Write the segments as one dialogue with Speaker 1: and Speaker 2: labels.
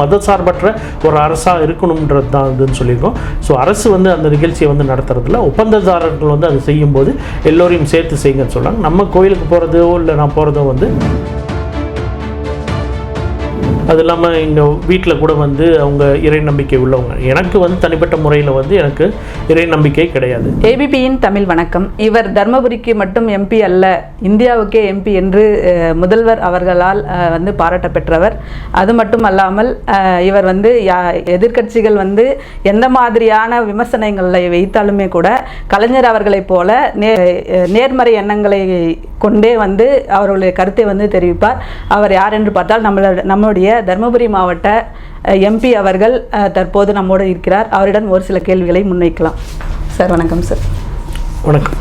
Speaker 1: மதசார்பற்ற ஒரு அரசாக இருக்கணுன்றது தான் இதுன்னு சொல்லியிருக்கோம். ஸோ அரசு வந்து அந்த நிகழ்ச்சியை வந்து நடத்துறதுல ஒப்பந்ததாரர்கள் வந்து அது செய்யும்போது எல்லோரையும் சேர்த்து செய்யுங்கன்னு சொல்றாங்க. நம்ம கோயிலுக்கு போகிறதோ இல்லை நான் போகிறதோ வந்து அது இல்லாமல் எங்கள் வீட்டில் கூட வந்து அவங்க இறை நம்பிக்கை உள்ளவங்க. எனக்கு வந்து தனிப்பட்ட முறையில் வந்து எனக்கு இறை நம்பிக்கை கிடையாது.
Speaker 2: ஏபிபியின் தமிழ் வணக்கம். இவர் தர்மபுரிக்கு மட்டும் எம்பி அல்ல இந்தியாவுக்கே எம்பி என்று முதல்வர் அவர்களால் வந்து பாராட்ட பெற்றவர் அது மட்டும் அல்லாமல் இவர் வந்து யா- எதிர்க்கட்சிகள் வந்து எந்த மாதிரியான விமர்சனங்களை வைத்தாலுமே கூட கலைஞர் அவர்களைப் போல நே நேர்மறை எண்ணங்களை கொண்டே வந்து அவர்களுடைய கருத்தை வந்து தெரிவிப்பார். அவர் யார் என்று பார்த்தால் நம்மளோட நம்முடைய தர்மபுரி மாவட்ட எம்பி அவர்கள் தற்போது நம்மோடு இருக்கிறார். அவரிடம் ஒரு சில கேள்விகளை முன்வைக்கலாம். சார் வணக்கம் சார்.
Speaker 1: வணக்கம்.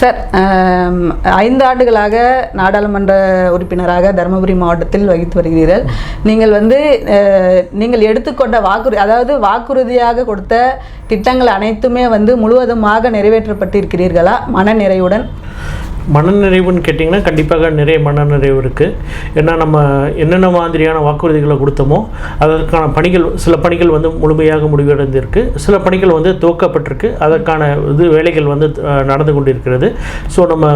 Speaker 2: சார் ஐந்து ஆண்டுகளாக நாடாளுமன்ற உறுப்பினராக தருமபுரி மாவட்டத்தில் வகித்து வருகிறீர்கள். நீங்கள் வந்து நீங்கள் எடுத்துக்கொண்ட வாக்குறு அதாவது வாக்குறுதியாக கொடுத்த திட்டங்கள் அனைத்துமே வந்து முழுவதுமாக நிறைவேற்றப்பட்டிருக்கிறீர்களா? மனநிறைவுடன்.
Speaker 1: மனநிறைவுன்னு கேட்டிங்கன்னா கண்டிப்பாக நிறைய மனநிறைவு இருக்குது ஏன்னா நம்ம என்னென்ன மாதிரியான வாக்குறுதிகளை கொடுத்தோமோ அதற்கான பணிகள் சில பணிகள் வந்து முழுமையாக முடிவடைந்திருக்கு. சில பணிகள் வந்து துவக்கப்பட்டிருக்கு. அதற்கான இது வேலைகள் வந்து நடந்து கொண்டிருக்கிறது. ஸோ நம்ம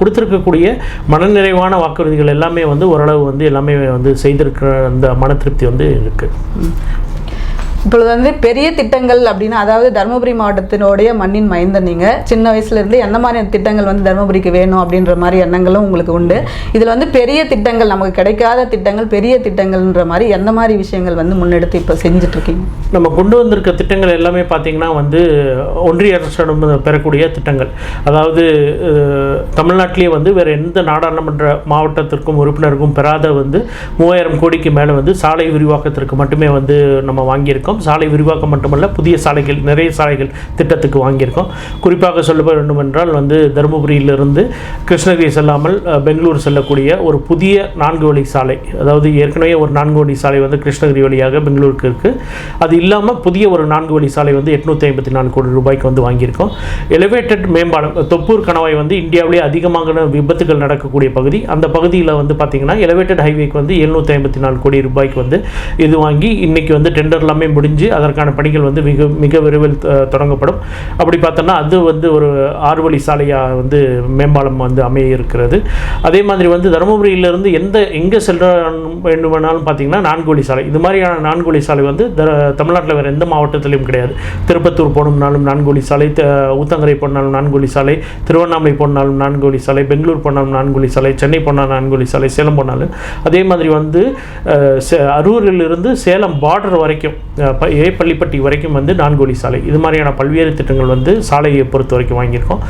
Speaker 1: கொடுத்துருக்கக்கூடிய மனநிறைவான வாக்குறுதிகள் எல்லாமே வந்து ஓரளவு வந்து எல்லாமே வந்து செய்திருக்கிற அந்த மன திருப்தி வந்து இருக்குது
Speaker 2: இப்பொழுது வந்து பெரிய திட்டங்கள் அப்படின்னா அதாவது தருமபுரி மாவட்டத்தினுடைய மண்ணின் மைந்த நீங்கள் சின்ன வயசுல இருந்து எந்த மாதிரியான திட்டங்கள் வந்து தருமபுரிக்கு வேணும் அப்படின்ற மாதிரி எண்ணங்களும் உங்களுக்கு உண்டு. இதில் வந்து பெரிய திட்டங்கள் நமக்கு கிடைக்காத திட்டங்கள் பெரிய திட்டங்கள்ன்ற மாதிரி எந்த மாதிரி விஷயங்கள் வந்து முன்னெடுத்து இப்போ செஞ்சுட்டு இருக்கீங்க
Speaker 1: நம்ம கொண்டு வந்திருக்க திட்டங்கள் எல்லாமே பார்த்தீங்கன்னா வந்து ஒன்றிய அரசிடம் பெறக்கூடிய திட்டங்கள். அதாவது தமிழ்நாட்டிலேயே வந்து வேறு எந்த நாடாளுமன்ற மாவட்டத்திற்கும் உறுப்பினருக்கும் பெறாத வந்து மூவாயிரம் கோடிக்கு மேலே வந்து சாலை விரிவாக்கத்திற்கு மட்டுமே வந்து நம்ம வாங்கியிருக்கோம். சாலை விரிவாக்கம் மட்டுமல்ல புதிய சாலைகள் நிறைய சாலைகள் திட்டத்துக்கு வாங்கியிருக்கோம். குறிப்பாக சொல்ல வேண்டும் என்றால் வந்து தருமபுரியிலிருந்து கிருஷ்ணகிரி செல்லாமல் பெங்களூர் செல்லக்கூடிய ஒரு புதிய நான்கு வழி சாலை அதாவது ஏற்கனவே ஒரு நான்கு வழி சாலை வந்து கிருஷ்ணகிரி வழியாக பெங்களூருக்கு இருக்குது அது இல்லாமல் புதிய ஒரு நான்கு வழி சாலை வந்து எட்நூற்றி ஐம்பத்தி நாலு கோடி ரூபாய்க்கு வந்து வாங்கியிருக்கோம். எலிவேட்டட் மேம்பாலம் தொப்பூர் கணவாய் வந்து இந்தியாவிலே அதிகமாக விபத்துகள் நடக்கக்கூடிய பகுதி. அந்த பகுதியில் வந்து பார்த்திங்கன்னா எலிவேட்டட் ஹைவேக்கு வந்து எழுநூற்றி ஐம்பத்தி நாலு கோடி ரூபாய்க்கு வந்து இது வாங்கி இன்னைக்கு வந்து டெண்டர் எல்லாமே முடிஞ்சு அதற்கான பணிகள் வந்து மிக மிக விரைவில் தொடங்கப்படும். அப்படி பார்த்தோன்னா அது வந்து ஒரு ஆறு வழி சாலையாக வந்து மேம்பாலம் வந்து அமைய இருக்கிறது. அதே மாதிரி வந்து தருமபுரியிலிருந்து எந்த எங்கே செல்ல வேண்டுமானாலும் பார்த்தீங்கன்னா நான்கு வழி சாலை. இது மாதிரியான நான்கு வழி சாலை வந்து தமிழ்நாட்டில் வேறு எந்த மாவட்டத்திலையும் கிடையாது. திருப்பத்தூர் போகணும்னாலும் நான்கு வழி சாலை ஊத்தங்கரை போனாலும் நான்கு வழி சாலை திருவண்ணாமலை போனாலும் நான்கு வழி சாலை பெங்களூர் போனாலும் நான்கு வழி சாலை சென்னை போனாலும் நான்கு வழி சாலை சேலம் போனாலும். அதே மாதிரி வந்து சே- அரூரிலிருந்து சேலம் பார்டர் வரைக்கும் அஹ், ப- ஏ பள்ளிப்பட்டி வரைக்கும் வந்து நான்கோலி சாலை. இது மாதிரியான பல்வேறு திட்டங்கள் வந்து சாலையை பொறுத்த வரைக்கும் வாங்கியிருக்கோம்.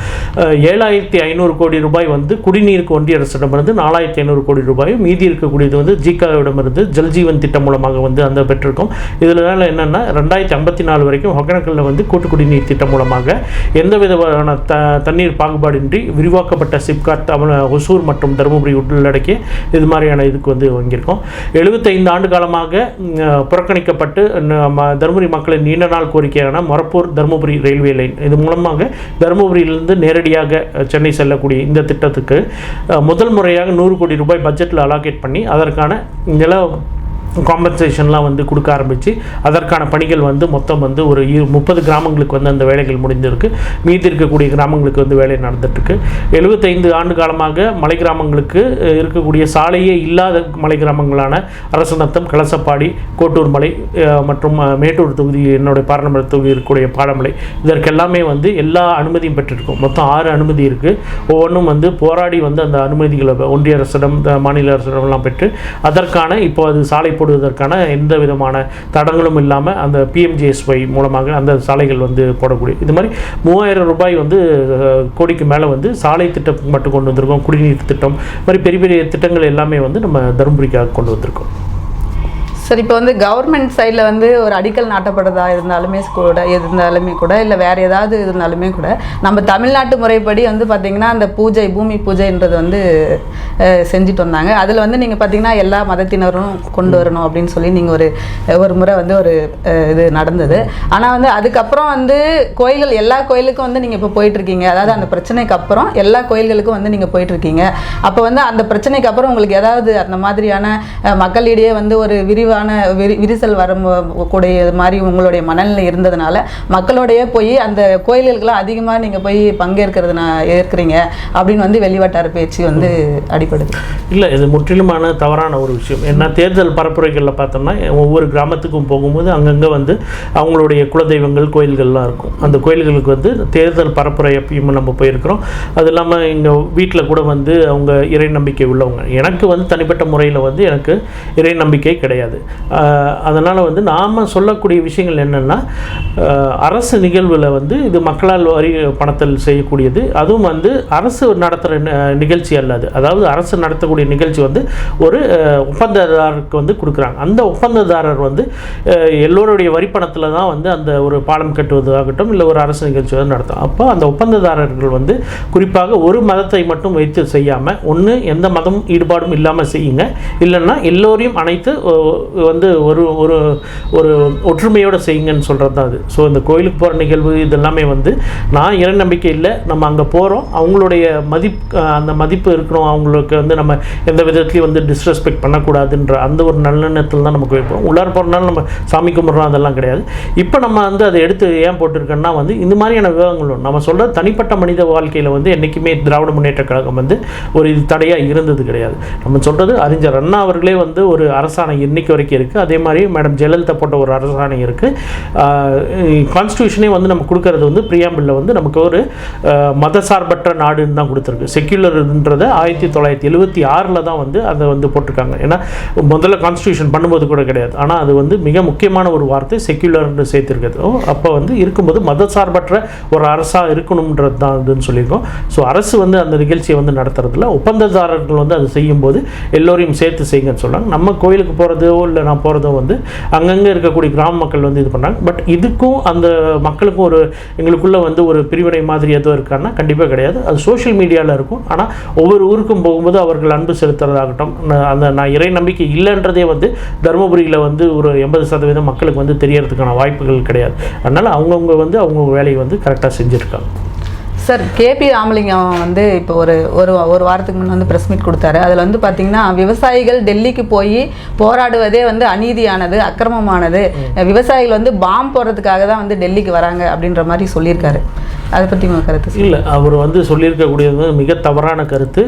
Speaker 1: ஏழாயிரத்தி ஐநூறு கோடி ரூபாய் வந்து குடிநீருக்கு ஒன்றிய அரசிடமிருந்து நாலாயிரத்தி ஐநூறு கோடி ரூபாயும் மீதி இருக்கக்கூடியது வந்து ஜிகாவிடமிருந்து ஜல்ஜீவன் திட்டம் மூலமாக வந்து அந்த பெற்றிருக்கோம். இதில் என்னென்னா ரெண்டாயிரத்தி ஐம்பத்தி நாலு வரைக்கும் ஒகேனக்கல்ல வந்து கூட்டு குடிநீர் திட்டம் மூலமாக எந்த விதமான த தண்ணீர் பாகுபாடின்றி விரிவாக்கப்பட்ட சிப்காட் தமிழ் ஒசூர் மற்றும் தருமபுரி உள்ளடக்கிய இது மாதிரியான இதுக்கு வந்து வாங்கியிருக்கோம். எழுபத்தைந்து ஆண்டு காலமாக புறக்கணிக்கப்பட்டு ம தருமபுரி மக்களின் நீண்ட நாள் கோரிக்கையான மொரப்பூர் தருமபுரி ரயில்வே லைன். இது மூலமாக தருமபுரியிலிருந்து நேரடியாக சென்னை செல்லக்கூடிய இந்த திட்டத்துக்கு முதல் முறையாக நூறு கோடி ரூபாய் பட்ஜெட்டில் அலாகேட் பண்ணி அதற்கான நில காம்பன்சேஷன்லாம் வந்து கொடுக்க ஆரம்பித்து அதற்கான பணிகள் வந்து மொத்தம் வந்து ஒரு இரு- முப்பது கிராமங்களுக்கு வந்து அந்த வேலைகள் முடிந்திருக்கு. மீதி இருக்கக்கூடிய கிராமங்களுக்கு வந்து வேலை நடந்துட்டுருக்கு. எழுபத்தைந்து ஆண்டு காலமாக மலை கிராமங்களுக்கு இருக்கக்கூடிய சாலையே இல்லாத மலை கிராமங்களான அரசநத்தம் கலசப்பாடி கோட்டூர் மலை மற்றும் மேட்டூர் தொகுதி என்னுடைய பாராளுமன்ற தொகுதி இருக்கக்கூடிய பாடமலை இதற்கெல்லாமே வந்து எல்லா அனுமதியும் பெற்றிருக்கும். மொத்தம் ஆறு அனுமதி இருக்குது ஒவ்வொன்றும் வந்து போராடி வந்து அந்த அனுமதிகளை ஒன்றிய அரசிடம் மாநில அரசிடம்லாம் பெற்று அதற்கான இப்போ அது சாலை போடுவதற்கான எந்த விதமான தடங்களும் இல்லாமல் அந்த பிஎம்ஜிஎஸ்ஒய் மூலமாக அந்த சாலைகள் வந்து போடக்கூடிய இது மாதிரி மூவாயிரம் ரூபாய் வந்து கோடிக்கு மேலே வந்து சாலை திட்டம் மட்டும் கொண்டு வந்திருக்கோம் குடிநீர் திட்டம் இது மாதிரி பெரிய பெரிய திட்டங்கள் எல்லாமே வந்து நம்ம தருமபுரிக்காக கொண்டு வந்திருக்கோம்.
Speaker 2: சரி இப்போ வந்து கவர்மெண்ட் சைடில் வந்து ஒரு அடிக்கல் நாட்டப்படுறதா இருந்தாலுமே கூட இருந்தாலுமே கூட இல்லை வேறு ஏதாவது இருந்தாலுமே கூட நம்ம தமிழ்நாட்டு முறைப்படி வந்து பார்த்திங்கன்னா அந்த பூஜை பூமி பூஜைன்றது வந்து செஞ்சுட்டு வந்தாங்க. அதில் வந்து நீங்கள் பார்த்தீங்கன்னா எல்லா மதத்தினரும் கொண்டு வரணும் அப்படின்னு சொல்லி நீங்கள் ஒரு ஒரு முறை வந்து ஒரு இது நடந்தது. ஆனால் வந்து அதுக்கப்புறம் வந்து கோயில்கள் எல்லா கோயிலுக்கும் வந்து நீங்கள் இப்போ போயிட்டுருக்கீங்க. அதாவது அந்த பிரச்சனைக்கு அப்புறம் எல்லா கோயில்களுக்கும் வந்து நீங்கள் போயிட்டுருக்கீங்க. அப்போ வந்து அந்த பிரச்சனைக்கு அப்புறம் உங்களுக்கு ஏதாவது அந்த மாதிரியான மக்களிடையே வந்து ஒரு விரிவாக விரிவான விரி விரிசல் வர கூடிய மாதிரி உங்களுடைய மனநிலை இருந்ததுனால மக்களோடயே போய் அந்த கோயில்களுக்கெல்லாம் அதிகமாக நீங்கள் போய் பங்கேற்கிறது நான் ஏற்கிறீங்க அப்படின்னு வந்து வெளிவட்டார பேச்சு வந்து அடிப்படுது
Speaker 1: இல்லை இது முற்றிலுமான தவறான ஒரு விஷயம். ஏன்னா தேர்தல் பரப்புரைகளில் பார்த்தோம்னா ஒவ்வொரு கிராமத்துக்கும் போகும்போது அங்கங்கே வந்து அவங்களுடைய குலதெய்வங்கள் கோயில்கள்லாம் இருக்கும். அந்த கோயில்களுக்கு வந்து தேர்தல் பரப்புரை எப்பயும் நம்ம போயிருக்கிறோம். அது இல்லாமல் இங்கே வீட்டில் கூட வந்து அவங்க இறை நம்பிக்கை உள்ளவங்க. எனக்கு வந்து தனிப்பட்ட முறையில் வந்து எனக்கு இறை நம்பிக்கை கிடையாது. அதனால் வந்து நாம் சொல்லக்கூடிய விஷயங்கள் என்னென்னா அரசு நிகழ்வில் வந்து இது மக்களால் வரி பணத்தில் செய்யக்கூடியது. அதுவும் வந்து அரசு நடத்துகிற நிகழ்ச்சி அல்லாது அதாவது அரசு நடத்தக்கூடிய நிகழ்ச்சி வந்து ஒரு ஒப்பந்ததாரருக்கு வந்து கொடுக்குறாங்க. அந்த ஒப்பந்ததாரர் வந்து எல்லோருடைய வரி பணத்தில் தான் வந்து அந்த ஒரு பாலம் கட்டுவதாகட்டும் இல்லை ஒரு அரசு நிகழ்ச்சி வந்து நடத்தும். அப்போ அந்த ஒப்பந்ததாரர்கள் வந்து குறிப்பாக ஒரு மதத்தை மட்டும் வைத்து செய்யாமல் ஒன்று எந்த மதமும் ஈடுபாடும் இல்லாமல் செய்யுங்க. இல்லைன்னா எல்லோரையும் அனைத்து வந்து ஒரு ஒரு ஒரு ஒற்றுமையோடு செய்யுங்கன்னு சொல்கிறது தான் அது. ஸோ இந்த கோயிலுக்கு போகிற நிகழ்வு இதெல்லாமே வந்து நான் இறை நம்பிக்கை இல்லை. நம்ம அங்கே போகிறோம் அவங்களுடைய மதிப் அந்த மதிப்பு இருக்கணும் அவங்களுக்கு வந்து நம்ம எந்த விதத்துலையும் வந்து டிஸ்ரெஸ்பெக்ட் பண்ணக்கூடாதுன்ற அந்த ஒரு நல்லெண்ணத்தில் தான் நம்ம கோயில் போகிறோம் உள்ளார போகிறனால நம்ம சாமி கும்பிட்றோம் அதெல்லாம் கிடையாது. இப்போ நம்ம வந்து அதை எடுத்து ஏன் போட்டிருக்கோன்னா வந்து இந்த மாதிரியான விவகாரங்களும் நம்ம சொல்கிற தனிப்பட்ட மனித வாழ்க்கையில் வந்து என்றைக்குமே திராவிட முன்னேற்ற கழகம் வந்து ஒரு இது தடையாக இருந்தது கிடையாது. நம்ம சொல்கிறது அறிஞர் அண்ணா அவர்களே வந்து ஒரு அரசாணை இன்னைக்கு வரைக்கும் இருக்குது அதே மாதிரி மேடம் ஜெயலலிதா போட்ட ஒரு அரசாணை இருக்குது கான்ஸ்டியூஷனே வந்து நம்ம கொடுக்கறது வந்து பிரியாம்பிளில் வந்து நமக்கு ஒரு மத மதசார்பற்ற நாடுன்னு தான் கொடுத்துருக்கு. செக்யுலர்ன்றதை ஆயிரத்தி தொள்ளாயிரத்தி எழுபத்தி ஆறில் தான் வந்து அதை வந்து போட்டிருக்காங்க. ஏன்னா முதல்ல கான்ஸ்டியூஷன் பண்ணும்போது கூட கிடையாது. ஆனால் அது வந்து மிக முக்கியமான ஒரு வார்த்தை செக்யூலர்னு சேர்த்துருக்கிறது. அப்போ வந்து இருக்கும்போது மதசார்பற்ற ஒரு அரசாக இருக்கணுன்றது தான் இதுன்னு சொல்லியிருக்கோம். ஸோ அரசு வந்து அந்த நிகழ்ச்சியை வந்து நடத்துறதுல ஒப்பந்ததாரர்கள் வந்து அதை செய்யும்போது எல்லோரையும் சேர்த்து செய்யுங்கன்னு சொல்கிறாங்க நம்ம கோயிலுக்கு போகிறதோ இல்லை நான் போகிறதும் வந்து அங்கங்கே இருக்கக்கூடிய கிராம மக்கள் வந்து இது பண்ணாங்க பட் இதுக்கும் அந்த மக்களுக்கும் ஒரு எங்களுக்குள்ள வந்து ஒரு பிரிவினை மாதிரி எதுவும் இருக்கான்னா கண்டிப்பாக கிடையாது. அது சோஷியல் மீடியாவில் இருக்கும். ஆனால் ஒவ்வொரு ஊருக்கும் போகும்போது அவர்கள் அன்பு செலுத்துறதாகட்டும் அந்த நான் இறை நம்பிக்கை இல்லைன்றதே வந்து தருமபுரியில் வந்து ஒரு எண்பது சதவீதம் மக்களுக்கு வந்து தெரியறதுக்கான வாய்ப்புகள் கிடையாது. அதனால் அவங்கவுங்க வந்து அவங்க வேலையை வந்து கரெக்டாக செஞ்சுருக்காங்க.
Speaker 2: சார் கேபி ராமலிங்கம் வந்து இப்போ ஒரு ஒரு ஒரு வாரத்துக்கு முன்னே வந்து ப்ரெஸ் மீட் கொடுத்தாரு. அதில் வந்து பார்த்தீங்கன்னா விவசாயிகள் டெல்லிக்கு போய் போராடுவதே வந்து அநீதியானது அக்கிரமமானது. விவசாயிகள் வந்து பாம் போடுறதுக்காக தான் வந்து டெல்லிக்கு வராங்க அப்படின்ற மாதிரி சொல்லியிருக்காரு. அதை பற்றி உங்கள் கருத்து.
Speaker 1: இல்லை அவர் வந்து சொல்லியிருக்கக்கூடியது மிக தவறான கருத்து.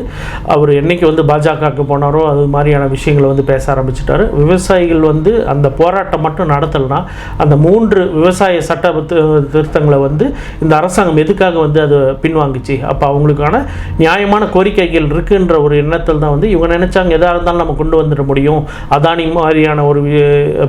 Speaker 1: அவர் என்னைக்கு வந்து பாஜகவுக்கு போனாரோ அது மாதிரியான விஷயங்களை வந்து பேச ஆரம்பிச்சிட்டாரு. விவசாயிகள் வந்து அந்த போராட்டம் மட்டும் நடத்தலைன்னா அந்த மூன்று விவசாய சட்ட திருத்தங்களை வந்து இந்த அரசாங்கம் எதுக்காக வந்து அது பின்வாங்குச்சு. அப்போ அவங்களுக்கான நியாயமான கோரிக்கைகள் இருக்குன்ற ஒரு எண்ணத்தில் தான் வந்து இவங்க நினச்சாங்க. எதாக இருந்தாலும் நம்ம கொண்டு வந்துட முடியும். அதானி மாதிரியான ஒரு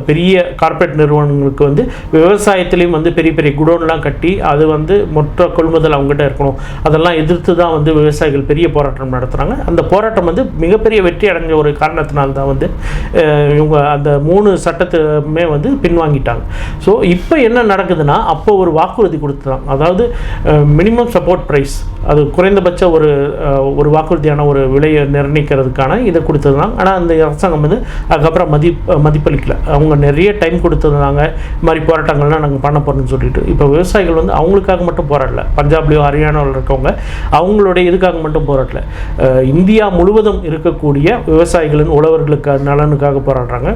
Speaker 1: பெரிய கார்ப்பரேட் நிறுவனங்களுக்கு வந்து விவசாயத்துலேயும் வந்து பெரிய பெரிய குடோன்லாம் கட்டி அது வந்து மொத்த கொள்முதல் அவங்ககிட்ட இருக்கணும். அதெல்லாம் எதிர்த்து தான் வந்து விவசாயிகள் பெரிய போராட்டம் நடத்துகிறாங்க அந்த போராட்டம் வந்து மிகப்பெரிய வெற்றி அடைஞ்ச ஒரு காரணத்தினால் தான் வந்து இவங்க அந்த மூணு சட்டத்துமே வந்து பின்வாங்கிட்டாங்க. ஸோ இப்போ என்ன நடக்குதுன்னா அப்போ ஒரு வாக்குறுதி கொடுத்துதான். அதாவது மினிமம் சப்போர்ட் ப்ரைஸ் அது குறைந்தபட்ச ஒரு ஒரு வாக்குறுதியான ஒரு விலையை நிர்ணயிக்கிறதுக்கான இதை கொடுத்துருந்தாங்க. ஆனால் அந்த அரசாங்கம் வந்து அதுக்கப்புறம் மதி மதிப்பளிக்கல. அவங்க நிறைய டைம் கொடுத்துருந்தாங்க. இது மாதிரி போராட்டங்கள்லாம் நாங்கள் பண்ண போகிறோம்னு சொல்லிட்டு. இப்போ விவசாயிகள் வந்து அவங்களுக்காக மட்டும் போராடல. பஞ்சாப்லேயோ ஹரியானாவில் இருக்கவங்க அவங்களுடைய இதுக்காக மட்டும் போராடல. இந்தியா முழுவதும் இருக்கக்கூடிய விவசாயிகளின் உழவர்களுக்கு நலனுக்காக போராடுறாங்க.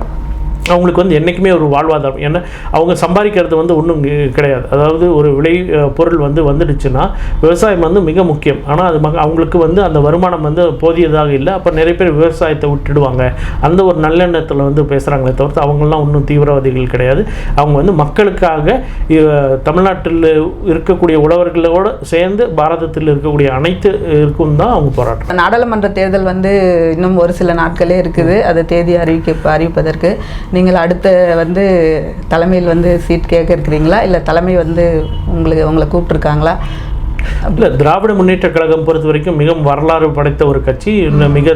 Speaker 1: அவங்களுக்கு வந்து என்றைக்குமே ஒரு வாழ்வாதாரம். ஏன்னா அவங்க சம்பாதிக்கிறது வந்து ஒன்றும் கிடையாது. அதாவது ஒரு விளை பொருள் வந்து வந்துடுச்சுன்னா விவசாயம் வந்து மிக முக்கியம். ஆனால் அது அவங்களுக்கு வந்து அந்த வருமானம் வந்து போதியதாக இல்லை. அப்போ நிறைய பேர் விவசாயத்தை விட்டுடுவாங்க. அந்த ஒரு நல்லெண்ணத்தில் வந்து பேசுகிறாங்களே தவிர்த்து அவங்கெல்லாம் ஒன்றும் தீவிரவாதிகள் கிடையாது. அவங்க வந்து மக்களுக்காக தமிழ்நாட்டில் இருக்கக்கூடிய உழவர்களோடு சேர்ந்து பாரதத்தில் இருக்கக்கூடிய அனைத்து இருக்கும் தான் அவங்க போராட்டம்.
Speaker 2: நாடாளுமன்ற தேர்தல் வந்து இன்னும் ஒரு சில நாட்களே இருக்குது. அது தேதி அறிவிக்க அறிவிப்பதற்கு. நீங்கள் அடுத்த வந்து தலைமையில் வந்து சீட் கேட்க இருக்கிறீங்களா? இல்லை தலைமை வந்து உங்களுக்கு உங்களை கூப்பிட்ருக்காங்களா
Speaker 1: இல்லை திராவிட முன்னேற்ற கழகம் பொறுத்த வரைக்கும் மிகவும் வரலாறு படைத்த ஒரு கட்சி. இன்னும் மிக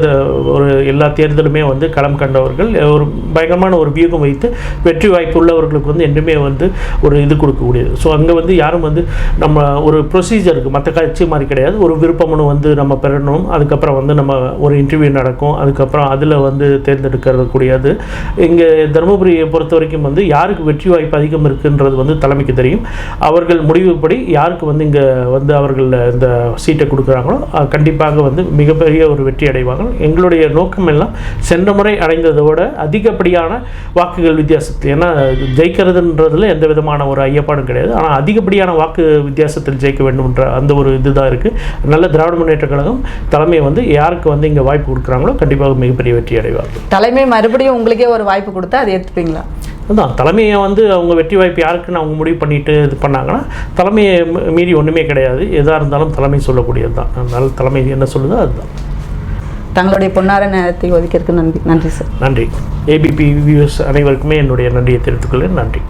Speaker 1: ஒரு எல்லா தேர்தலுமே வந்து களம் கண்டவர்கள். ஒரு பயங்கரமான ஒரு வியூகம் வைத்து வெற்றி வாய்ப்பு உள்ளவர்களுக்கு வந்து என்றுமே வந்து ஒரு இது கொடுக்கக்கூடியது. ஸோ அங்கே வந்து யாரும் வந்து நம்ம ஒரு ப்ரொசீஜர் இருக்குது மற்ற கட்சி மாதிரி கிடையாது. ஒரு விருப்ப மனு வந்து நம்ம பெறணும். அதுக்கப்புறம் வந்து நம்ம ஒரு இன்டர்வியூ நடக்கும். அதுக்கப்புறம் அதில் வந்து தேர்ந்தெடுக்கிறது கூடியது. இங்கே தருமபுரியை பொறுத்த வரைக்கும் வந்து யாருக்கு வெற்றி வாய்ப்பு அதிகம் இருக்குன்றது வந்து தலைமைக்கு தெரியும். அவர்கள் முடிவுப்படி யாருக்கு வந்து இங்கே வந்து அவர்கள் இந்த சீட்டை கொடுக்குறாங்களோ கண்டிப்பாக வந்து மிகப்பெரிய ஒரு வெற்றி அடைவாங்க. எங்களுடைய நோக்கம் எல்லாம் சென்ற முறை அடைந்ததோட அதிகப்படியான வாக்குகள் வித்தியாசத்தில் ஏன்னா ஜெயிக்கிறதுன்றதுல எந்த விதமான ஒரு ஐயப்பாடும் கிடையாது. ஆனால் அதிகப்படியான வாக்கு வித்தியாசத்தில் ஜெயிக்க வேண்டும்ன்ற அந்த ஒரு இதுதான் இருக்குது நல்ல திராவிட முன்னேற்ற கழகம் தலைமை வந்து யாருக்கு வந்து இங்கே வாய்ப்பு கொடுக்குறாங்களோ கண்டிப்பாக மிகப்பெரிய வெற்றி அடைவார்கள்.
Speaker 2: தலைமை மறுபடியும் உங்களுக்கே ஒரு வாய்ப்பு கொடுத்தா அதை ஏற்றுப்பீங்களா
Speaker 1: அதான் தலைமையை வந்து அவங்க வெற்றி வாய்ப்பு யாருக்குன்னு அவங்க முடிவு பண்ணிட்டு இது பண்ணாங்கன்னா தலைமையை மீறி ஒன்றுமே கிடையாது. எதாக இருந்தாலும் தலைமை சொல்லக்கூடியது தான் அதனால தலைமை என்ன சொல்லுதோ அதுதான்.
Speaker 2: தங்களுடைய பொன்னார நேரத்தை ஒதுக்கிறதுக்கு நன்றி நன்றி சார்.
Speaker 1: நன்றி. ஏபிபி வியூஸ் அனைவருக்குமே என்னுடைய நன்றியை தெரிவித்துக்கொள்கிறேன் நன்றி.